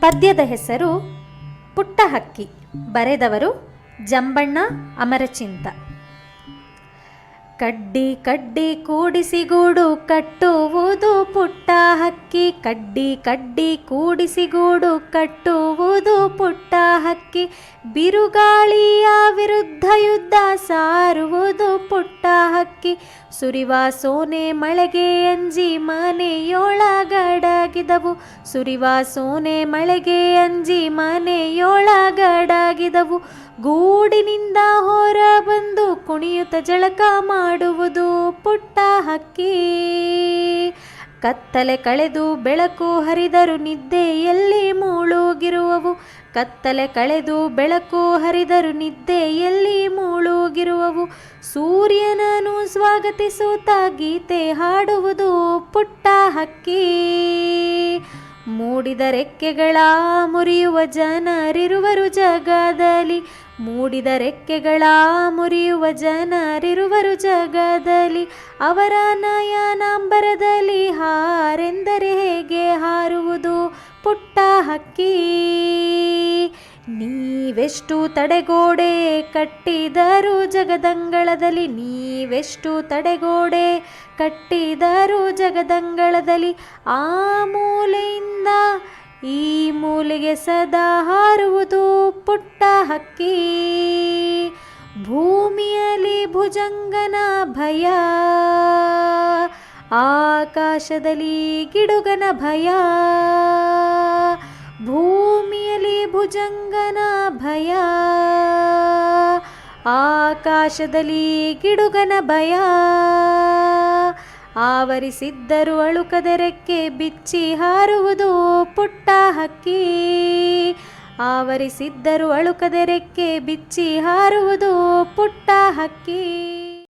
ಪದ್ಯದ ಹೆಸರು ಪುಟ್ಟ ಹಕ್ಕಿ ಬರೆದವರು ಜಂಬಣ್ಣ ಅಮರಚಿಂತ. ಕಡ್ಡಿ ಕಡ್ಡಿ ಕೂಡಿಸಿಗೂಡು ಕಟ್ಟುವುದು ಪುಟ್ಟ ಹಕ್ಕಿ ಕಡ್ಡಿ ಕಡ್ಡಿ ಕೂಡಿಸಿಗೂಡು ಕಟ್ಟುವುದು ಪುಟ್ಟ ಹಕ್ಕಿ ಬಿರುಗಾಳಿಯ ವಿರುದ್ಧ ಯುದ್ಧ ಸಾರುವುದು ಪುಟ್ಟ ಹಕ್ಕಿ ಸುರಿವ ಸೋನೆ ಮಳೆಗೆ ಅಂಜಿ ಮನೆಯೊಳಗಡಗಿದವು ಸುರಿವ ಸೋನೆ ಮಳೆಗೆ ಅಂಜಿ ಮನೆಯೊಳಗಡಾಗಿದವು ಗೂಡಿನಿಂದ ಹೊರ ಬಂದು ಕುಣಿಯುತ್ತ ಜಳಕ ಮಾಡುವುದು ಪುಟ್ಟ ಹಕ್ಕಿ. ಕತ್ತಲೆ ಕಳೆದು ಬೆಳಕು ಹರಿದರು ನಿದ್ದೆಯಲ್ಲಿ ಮೂಳುಗಿರುವವು? ಕತ್ತಲೆ ಕಳೆದು ಬೆಳಕು ಹರಿದರು ನಿದ್ದೆಯಲ್ಲಿ ಮೂಳುಗಿರುವವು? ಸೂರ್ಯನನ್ನು ಸ್ವಾಗತಿಸುತ್ತಾ ಗೀತೆ ಹಾಡುವುದು ಪುಟ್ಟ ಹಕ್ಕಿ. ಮೂಡಿದ ರೆಕ್ಕೆಗಳ ಮುರಿಯುವ ಜನರಿರುವರು ಜಗದಲ್ಲಿ. ಮೂಡಿದ ರೆಕ್ಕೆಗಳ ಮುರಿಯುವ ಜನರಿರುವರು ಜಗದಲ್ಲಿ. ಅವರ ನಯನಾಂಬರದಲ್ಲಿ ಹಾರೆಂದರೆ ಹೇಗೆ ಹಾರುವುದು? ಪುಟ್ಟ ಹಕ್ಕಿ ನೀವೆಷ್ಟು ತಡೆಗೋಡೆ ಕಟ್ಟಿದರು ಜಗದಂಗಳದಲ್ಲಿ ನೀವೆಷ್ಟು ತಡೆಗೋಡೆ ಕಟ್ಟಿದರು ಜಗದಂಗಳದಲ್ಲಿ ಆ ಮೂಲೆಯಿಂದ ಈ ಮೂಲೆಗೆ ಸದಾ ಹಾರುವುದು ಪುಟ್ಟ ಹಕ್ಕಿ. ಭೂಮಿಯಲ್ಲಿ ಭುಜಂಗನ ಭಯ, ಆಕಾಶದಲ್ಲಿ ಗಿಡುಗನ ಭಯ. ಭಯ. ಆಕಾಶದಲ್ಲಿ ಗಿಡುಗನ ಭಯ. ಆವರಿಸಿದ್ದರು ಅಳುಕದೆರೆಕ್ಕೆ ಬಿಚ್ಚಿ ಹಾರುವುದು ಪುಟ್ಟ ಹಕ್ಕಿ. ಆವರಿಸಿದ್ದರು ಅಳುಕದೆರೆಕ್ಕೆ ಬಿಚ್ಚಿ ಹಾರುವುದು ಪುಟ್ಟ ಹಕ್ಕಿ.